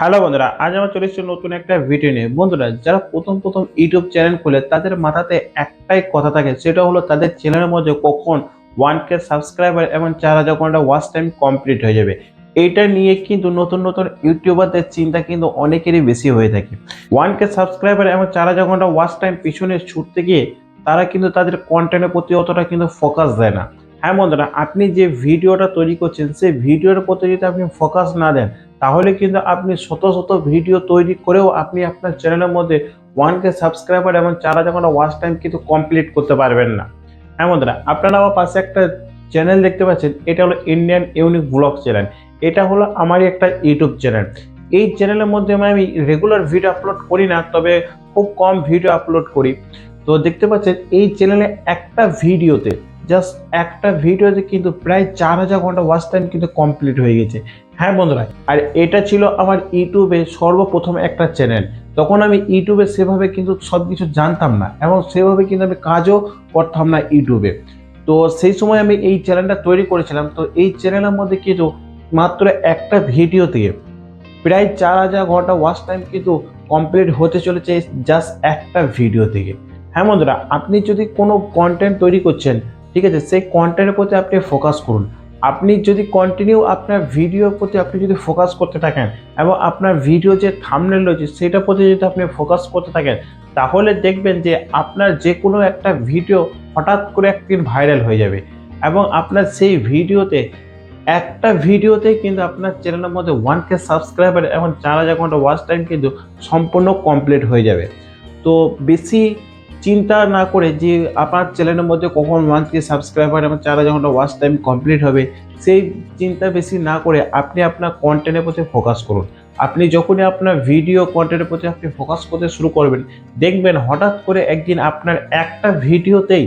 Hello বন্ধুরা, আজ আমরা চলে এসেছি নতুন একটা ভিডিও নিয়ে। বন্ধুরা, যারা প্রথম প্রথম ইউটিউব চ্যানেল খোলে, তাদের মাথাতে একটাই কথা থাকে, সেটা হলো তাদের চ্যানেলের মধ্যে কখন ওয়ান কে সাবস্ক্রাইবার এবং চার হাজার ঘণ্টা ওয়াচ টাইম কমপ্লিট হয়ে যাবে। এইটা নিয়ে কিন্তু নতুন নতুন ইউটিউবারদের চিন্তা কিন্তু অনেকেরই বেশি হয়ে থাকে। ওয়ান কে সাবস্ক্রাইবার এবং চার হাজার ঘণ্টা ওয়াচ টাইম পিছনে ছুটতে গিয়ে তারা কিন্তু তাদের কন্টেন্টের প্রতি অতটা কিন্তু ফোকাস দেয় না। হ্যাঁ বন্ধুরা, আপনি যে ভিডিওটা তৈরি করছেন, সেই ভিডিওর প্রতি যদি আপনি ফোকাস না দেন, তাহলে কিন্তু আপনি শত শত ভিডিও তৈরি করেও আপনি আপনার চ্যানেলের মধ্যে ওয়ান কে সাবস্ক্রাইবার এবং চার হাজার ঘণ্টা ওয়াচ টাইম কিন্তু কমপ্লিট করতে পারবেন না। হ্যাঁ বন্ধুরা, আপনারা আমার পাশে একটা চ্যানেল দেখতে পাচ্ছেন, এটা হলো ইন্ডিয়ান ইউনিক ব্লগ চ্যানেল এটা হলো আমারই একটা ইউটিউব চ্যানেল এই চ্যানেলের মধ্যে আমি রেগুলার ভিডিও আপলোড করি না, তবে খুব কম ভিডিও আপলোড করি। তো দেখতে পাচ্ছেন, এই চ্যানেলে একটা ভিডিওতে জাস্ট একটা ভিডিওতে কিন্তু প্রায় চার হাজার ঘণ্টা ওয়াচ টাইম কিন্তু কমপ্লিট হয়ে গেছে। হ্যাঁ বন্ধুরা, আর এটা ছিল আমার ইউটিউবে সর্বপ্রথম একটা চ্যানেল তখন আমি ইউটিউবে সেভাবে কিন্তু সব কিছু জানতাম না, এবং সেভাবে কিন্তু আমি কাজও করতাম না ইউটিউবে। তো সেই সময় আমি এই চ্যানেলটা তৈরি করেছিলাম। তো এই চ্যানেলের মধ্যে কিন্তু মাত্র একটা ভিডিও থেকে প্রায় চার হাজার ঘণ্টা ওয়াচ টাইম কিন্তু কমপ্লিট হতে চলেছে জাস্ট একটা ভিডিও থেকে। হ্যাঁ বন্ধুরা, আপনি যদি কোনো কন্টেন্ট তৈরি করছেন ঠিক আছে? সেই কন্টেন্টের প্রতি আপনি ফোকাস করুন। আপনি যদি কন্টিনিউ আপনার ভিডিওর প্রতি আপনি যদি ফোকাস করতে থাকেন এবং আপনার ভিডিও যে থামনেল রয়েছে সেটার প্রতি যদি আপনি ফোকাস করতে থাকেন, তাহলে দেখবেন যে আপনার যে কোনো একটা ভিডিও হঠাৎ করে একদিন ভাইরাল হয়ে যাবে। এবং আপনার সেই ভিডিওতে একটা ভিডিওতেই কিন্তু আপনার চ্যানেলের মধ্যে ওয়ান কে সাবস্ক্রাইবার এবং চার হাজার ঘণ্টা ওয়াচ টাইম কিন্তু সম্পূর্ণ কমপ্লিট হয়ে যাবে। তো বেশি চিন্তা না করে যে আপনার চ্যানেলের মধ্যে কখন ওয়ান কে সাবস্ক্রাইবার এবং চার হাজার ঘণ্টা ওয়াচ টাইম কমপ্লিট হবে, সেই চিন্তা বেশি না করে আপনি আপনার কন্টেন্টের প্রতি ফোকাস করুন। আপনি যখনই আপনার ভিডিও কন্টেন্টের প্রতি আপনি ফোকাস করতে শুরু করবেন, দেখবেন হঠাৎ করে একদিন আপনার একটা ভিডিওতেই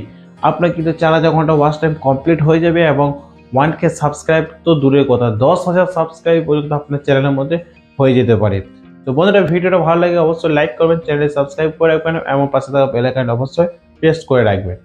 আপনার কিন্তু চার হাজার ঘণ্টা ওয়াচ টাইম কমপ্লিট হয়ে যাবে এবং ওয়ান কে সাবস্ক্রাইব তো দূরের কথা, দশ হাজার সাবস্ক্রাইব পর্যন্ত আপনার চ্যানেলের মধ্যে হয়ে যেতে পারে। তো বন্ধুরা ভিডিওটা ভালো লাগে অবশ্যই লাইক করবেন চ্যানেলে সাবস্ক্রাইব করে রাখবেন, এবং পাশে থাকা বেল অবশ্যই প্রেস করে রাখবেন।